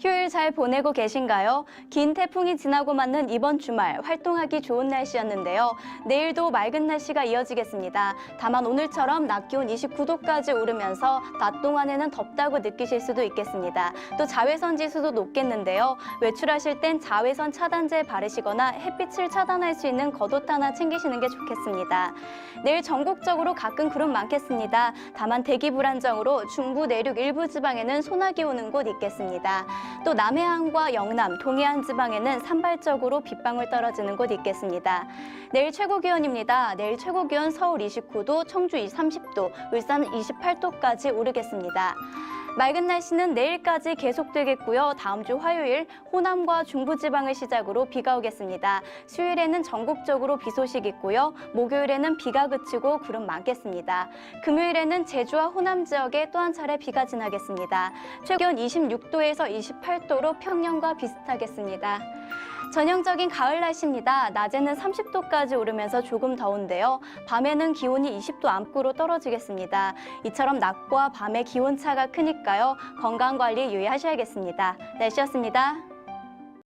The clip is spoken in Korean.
휴일 잘 보내고 계신가요? 긴 태풍이 지나고 맞는 이번 주말 활동하기 좋은 날씨였는데요. 내일도 맑은 날씨가 이어지겠습니다. 다만 오늘처럼 낮 기온 29도까지 오르면서 낮 동안에는 덥다고 느끼실 수도 있겠습니다. 또 자외선 지수도 높겠는데요. 외출하실 땐 자외선 차단제 바르시거나 햇빛을 차단할 수 있는 겉옷 하나 챙기시는 게 좋겠습니다. 내일 전국적으로 가끔 구름 많겠습니다. 다만 대기 불안정으로 중부 내륙 일부 지방에는 소나기 오는 곳 있겠습니다. 또 남해안과 영남, 동해안 지방에는 산발적으로 빗방울 떨어지는 곳 있겠습니다. 내일 최고 기온입니다. 내일 최고 기온 서울 29도, 청주 30도, 울산 28도까지 오르겠습니다. 맑은 날씨는 내일까지 계속되겠고요. 다음 주 화요일 호남과 중부지방을 시작으로 비가 오겠습니다. 수요일에는 전국적으로 비 소식 있고요. 목요일에는 비가 그치고 구름 많겠습니다. 금요일에는 제주와 호남 지역에 또 한 차례 비가 지나겠습니다. 최기온 26도에서 28도로 평년과 비슷하겠습니다. 전형적인 가을 날씨입니다. 낮에는 30도까지 오르면서 조금 더운데요. 밤에는 기온이 20도 안팎으로 떨어지겠습니다. 이처럼 낮과 밤의 기온차가 크니까요. 건강 관리 유의하셔야겠습니다. 날씨였습니다.